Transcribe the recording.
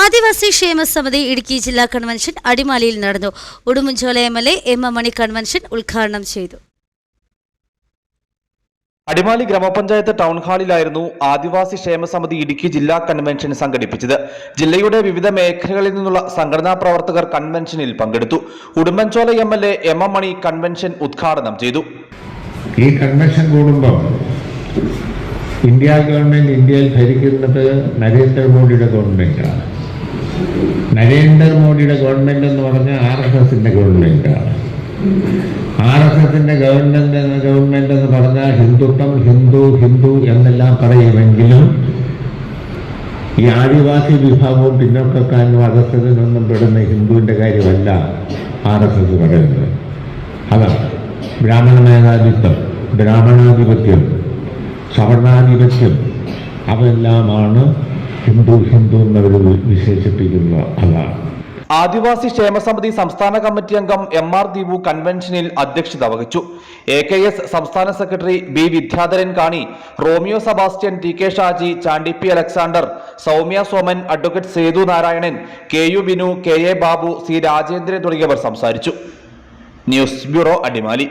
ആദിവാസി ക്ഷേമ സമിതി ഇടുക്കി ജില്ലാ കൺവെൻഷൻ അടിമാലിയിൽ നടന്നു. Udumbanchola M L A M M Mani convention ഉദ്ഘാടനം ചെയ്തു. അടിമാലി ഗ്രാമപഞ്ചായത്ത് ടൗൺ ഹാളിലായിരുന്നു ആദിവാസി ക്ഷേമ സമിതി ഇടുക്കി ജില്ലാ കൺവെൻഷൻ സംഘടിപ്പിച്ചത്. ജില്ലയുടെ വിവിധ മേഖലകളിൽ നിന്നുള്ള സംഘടനാ പ്രവർത്തകർ കൺവെൻഷനിൽ പങ്കെടുത്തു. Udumbanchola M L A M M Mani convention ഉദ്ഘാടനം ചെയ്തു. ഈ കൺവെൻഷൻ കൂടുമ്പോൾ ഇന്ത്യ ഗവൺമെന്റ് ഇന്ത്യയിൽ ഭരിക്കുന്നത് നരേന്ദ്രമോദിയുടെ ഗവൺമെന്റാണ്. നരേന്ദ്രമോദിയുടെ ഗവൺമെന്റ് എന്ന് പറഞ്ഞാൽ ആർ എസ് എസിന്റെ ഗവൺമെന്റാണ് ആർ എസ് എസിന്റെ ഗവൺമെന്റ് എന്ന ഗവൺമെന്റ് എന്ന് പറഞ്ഞാൽ ഹിന്ദുത്വം ഹിന്ദു ഹിന്ദു എന്നെല്ലാം പറയുമെങ്കിലും ഈ ആദിവാസി വിഭാഗവും പിന്നോക്കക്കാരനും നിന്നും പെടുന്ന ഹിന്ദുവിന്റെ കാര്യമല്ല ആർ എസ് എസ് പറയുന്നത്. അതാണ് ബ്രാഹ്മണ മേധാവിത്വം ബ്രാഹ്മണാധിപത്യം സവർണാധിപത്യം അതെല്ലാമാണ് ഹിന്ദു ഹിന്ദു എന്നവർ വിശേഷിപ്പിക്കുന്ന അതാണ് ആദിവാസി ക്ഷേമസമിതി സംസ്ഥാന കമ്മിറ്റി അംഗം എം ആർ ദീപു കൺവെൻഷനിൽ അധ്യക്ഷത വഹിച്ചു. എ കെ എസ് സംസ്ഥാന സെക്രട്ടറി ബി വിദ്യാധരൻ കാണി Romeo Sebastian T K Shaji Chandy P Alexander Soumya Soman advocate Sethu Narayanan K U Binu K A Babu C Rajendran തുടങ്ങിയവർ സംസാരിച്ചു. News bureau Adimali.